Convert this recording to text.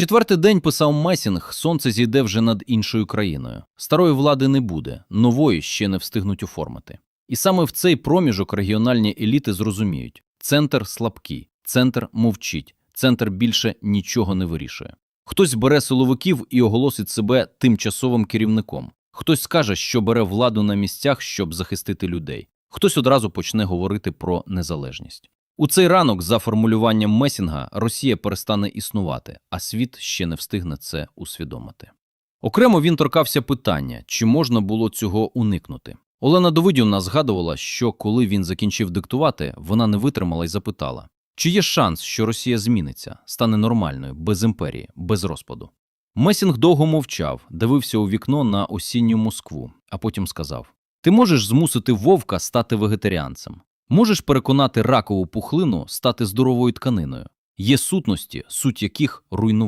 Четвертий день писав Месінг, сонце зійде вже над іншою країною. Старої влади не буде, нової ще не встигнуть оформити. І саме в цей проміжок регіональні еліти зрозуміють: центр слабкий, центр мовчить, центр більше нічого не вирішує. Хтось бере силовиків і оголосить себе тимчасовим керівником. Хтось скаже, що бере владу на місцях, щоб захистити людей. Хтось одразу почне говорити про незалежність. У цей ранок, за формулюванням Месінга, Росія перестане існувати, а світ ще не встигне це усвідомити. Окремо він торкався питання, чи можна було цього уникнути. Олена Довидівна згадувала, що коли він закінчив диктувати, вона не витримала і запитала, чи є шанс, що Росія зміниться, стане нормальною, без імперії, без розпаду. Месінг довго мовчав, дивився у вікно на осінню Москву, а потім сказав: Ти можеш змусити вовка стати вегетаріанцем, можеш переконати ракову пухлину стати здоровою тканиною. Є сутності, суть яких руйнування.